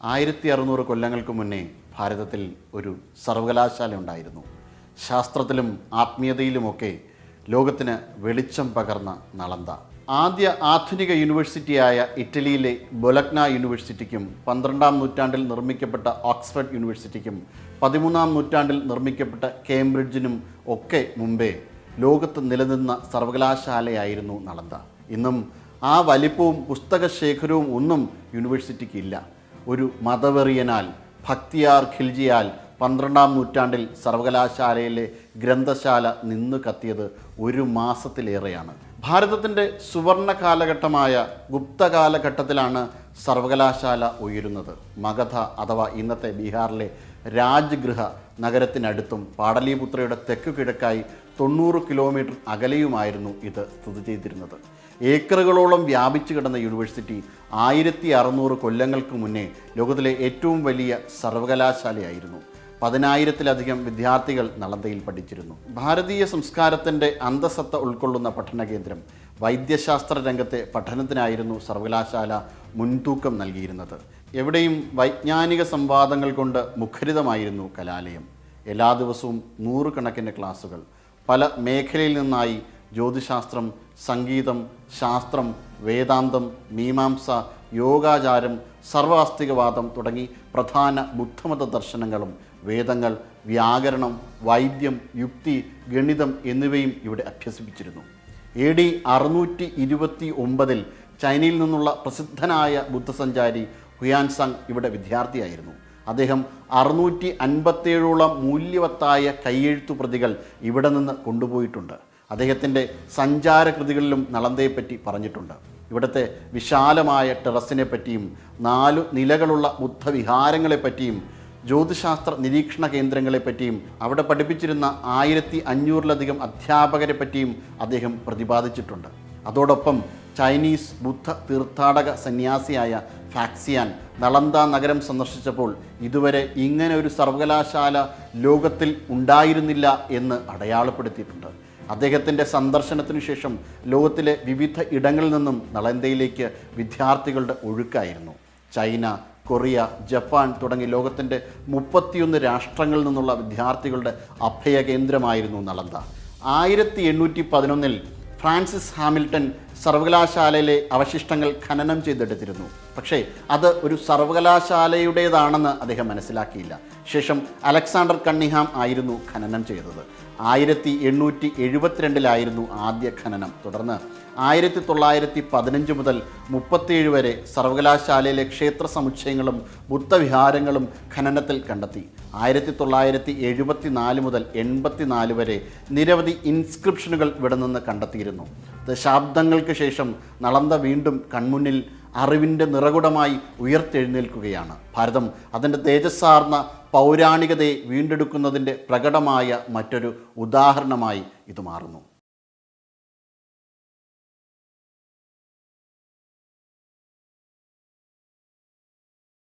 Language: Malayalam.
ആയിരത്തി അറുന്നൂറ് കൊല്ലങ്ങൾക്ക് മുന്നേ ഭാരതത്തിൽ ഒരു സർവകലാശാല ഉണ്ടായിരുന്നു. ശാസ്ത്രത്തിലും ആത്മീയതയിലുമൊക്കെ ലോകത്തിന് വെളിച്ചം പകർന്ന നളന്ത. ആദ്യ ആധുനിക യൂണിവേഴ്സിറ്റിയായ ഇറ്റലിയിലെ ബൊലഗ്ന യൂണിവേഴ്സിറ്റിക്കും പന്ത്രണ്ടാം നൂറ്റാണ്ടിൽ നിർമ്മിക്കപ്പെട്ട ഓക്സ്ഫോർഡ് യൂണിവേഴ്സിറ്റിക്കും പതിമൂന്നാം നൂറ്റാണ്ടിൽ നിർമ്മിക്കപ്പെട്ട കേംബ്രിഡ്ജിനും ഒക്കെ മുമ്പേ ലോകത്ത് നിലനിന്ന സർവകലാശാലയായിരുന്നു നളന്ത. ഇന്നും ആ വലിപ്പവും പുസ്തകശേഖരവും ഒന്നും യൂണിവേഴ്സിറ്റിക്ക് ഇല്ല. ഒരു മതവെറിയനാൽ ഭക്തിയാർ ഖിൽജിയാൽ പന്ത്രണ്ടാം നൂറ്റാണ്ടിൽ സർവകലാശാലയിലെ ഗ്രന്ഥശാല നിന്ന് കത്തിയത് ഒരു മാസത്തിലേറെയാണ്. ഭാരതത്തിന്റെ സുവർണ കാലഘട്ടമായ ഗുപ്ത കാലഘട്ടത്തിലാണ് സർവകലാശാല ഉയരുന്നത്. മഗധ അഥവാ ഇന്നത്തെ ബീഹാറിലെ രാജ്ഗൃഹ നഗരത്തിനടുത്തും പാടലീപുത്രയുടെ തെക്കു കിഴക്കായി തൊണ്ണൂറ് കിലോമീറ്റർ അകലെയുമായിരുന്നു ഇത് സ്ഥിതി ചെയ്തിരുന്നത്. ഏക്കറുകളോളം വ്യാപിച്ചു കിടന്ന യൂണിവേഴ്സിറ്റി ആയിരത്തി അറുന്നൂറ് കൊല്ലങ്ങൾക്ക് മുന്നേ ലോകത്തിലെ ഏറ്റവും വലിയ സർവകലാശാലയായിരുന്നു. പതിനായിരത്തിലധികം വിദ്യാർത്ഥികൾ നളന്തയിൽ പഠിച്ചിരുന്നു. ഭാരതീയ സംസ്കാരത്തിന്റെ അന്തസത്ത ഉൾക്കൊള്ളുന്ന പഠന കേന്ദ്രം വൈദ്യശാസ്ത്ര രംഗത്തെ പഠനത്തിനായിരുന്നു സർവകലാശാല മുൻതൂക്കം നൽകിയിരുന്നത്. എവിടെയും വൈജ്ഞാനിക സംവാദങ്ങൾ കൊണ്ട് മുഖരിതമായിരുന്നു കലാലയം. എല്ലാ ദിവസവും നൂറുകണക്കിന് ക്ലാസുകൾ പല മേഖലയിൽ നിന്നായി ജ്യോതിശാസ്ത്രം സംഗീതം ശാസ്ത്രം വേദാന്തം മീമാംസ യോഗാചാരം സർവാസ്തികവാദം തുടങ്ങി പ്രധാന ബുദ്ധമത ദർശനങ്ങളും വേദങ്ങൾ വ്യാകരണം വൈദ്യം യുക്തി ഗണിതം എന്നിവയും ഇവിടെ അഭ്യസിപ്പിച്ചിരുന്നു. എ ഡി അറുന്നൂറ്റി ഇരുപത്തി ഒമ്പതിൽ ചൈനയിൽ നിന്നുള്ള പ്രസിദ്ധനായ ബുദ്ധസഞ്ചാരി ഹുയാൻസാങ് ഇവിടെ വിദ്യാർത്ഥിയായിരുന്നു. അദ്ദേഹം അറുന്നൂറ്റി അൻപത്തേഴോളം മൂല്യവത്തായ കൈയെഴുത്തു പ്രതികൾ ഇവിടെ നിന്ന് കൊണ്ടുപോയിട്ടുണ്ട്. അദ്ദേഹത്തിന്റെ സഞ്ചാരകൃതികളിലും നളന്തയെപ്പറ്റി പറഞ്ഞിട്ടുണ്ട്. ഇവിടുത്തെ വിശാലമായ ടെറസിനെ പറ്റിയും നാലു നിലകളുള്ള ബുദ്ധവിഹാരങ്ങളെപ്പറ്റിയും ജ്യോതിശാസ്ത്ര നിരീക്ഷണ കേന്ദ്രങ്ങളെപ്പറ്റിയും അവിടെ പഠിപ്പിച്ചിരുന്ന ആയിരത്തി അഞ്ഞൂറിലധികം അധ്യാപകരെ പറ്റിയും അദ്ദേഹം പ്രതിപാദിച്ചിട്ടുണ്ട്. അതോടൊപ്പം ചൈനീസ് ബുദ്ധ തീർത്ഥാടക സന്യാസിയായ ഫാക്സിയാൻ നളന്ത നഗരം സന്ദർശിച്ചപ്പോൾ ഇതുവരെ ഇങ്ങനെ ഒരു സർവകലാശാല ലോകത്തിൽ ഉണ്ടായിരുന്നില്ല എന്ന് അടയാളപ്പെടുത്തിയിട്ടുണ്ട്. അദ്ദേഹത്തിന്റെ സന്ദർശനത്തിനു ശേഷം ലോകത്തിലെ വിവിധ ഇടങ്ങളിൽ നിന്നും നളന്തയിലേക്ക് വിദ്യാർത്ഥികളുടെ ഒഴുക്കായിരുന്നു. ചൈന കൊറിയ ജപ്പാൻ തുടങ്ങി ലോകത്തിന്റെ മുപ്പത്തിയൊന്ന് രാഷ്ട്രങ്ങളിൽ നിന്നുള്ള വിദ്യാർത്ഥികളുടെ അഭയ കേന്ദ്രമായിരുന്നു നളന്ത ആയിരത്തി എണ്ണൂറ്റി പതിനൊന്നിൽ ഫ്രാൻസിസ് ഹാമിൽട്ടൺ സർവകലാശാലയിലെ അവശിഷ്ടങ്ങൾ ഖനനം ചെയ്തെടുത്തിരുന്നു. പക്ഷേ അത് ഒരു സർവകലാശാലയുടേതാണെന്ന് അദ്ദേഹം മനസ്സിലാക്കിയില്ല. ശേഷം അലക്സാണ്ടർ കണ്ണിഹാം ആയിരുന്നു ഖനനം ചെയ്തത്. ആയിരത്തി എണ്ണൂറ്റി എഴുപത്തിരണ്ടിലായിരുന്നു ആദ്യ ഖനനം. തുടർന്ന് ആയിരത്തി തൊള്ളായിരത്തി പതിനഞ്ച് മുതൽ മുപ്പത്തിയേഴ് വരെ സർവകലാശാലയിലെ ക്ഷേത്ര സമുച്ചയങ്ങളും ബുദ്ധവിഹാരങ്ങളും ഖനനത്തിൽ കണ്ടെത്തി. ആയിരത്തി തൊള്ളായിരത്തി എഴുപത്തി നാല് മുതൽ എൺപത്തി നാല് വരെ നിരവധി ഇൻസ്ക്രിപ്ഷനുകൾ ഇവിടെ നിന്ന് കണ്ടെത്തിയിരുന്നു. ദശാബ്ദങ്ങൾക്ക് ശേഷം നളന്ത വീണ്ടും കൺമുന്നിൽ അറിവിന്റെ നിറകുടമായി ഉയർത്തെഴുന്നേൽക്കുകയാണ്. ഭാരതം അതിന്റെ തേജസ്സാർന്ന പൗരാണികതയെ വീണ്ടെടുക്കുന്നതിന്റെ പ്രകടമായ മറ്റൊരു ഉദാഹരണമായി ഇത് മാറുന്നു.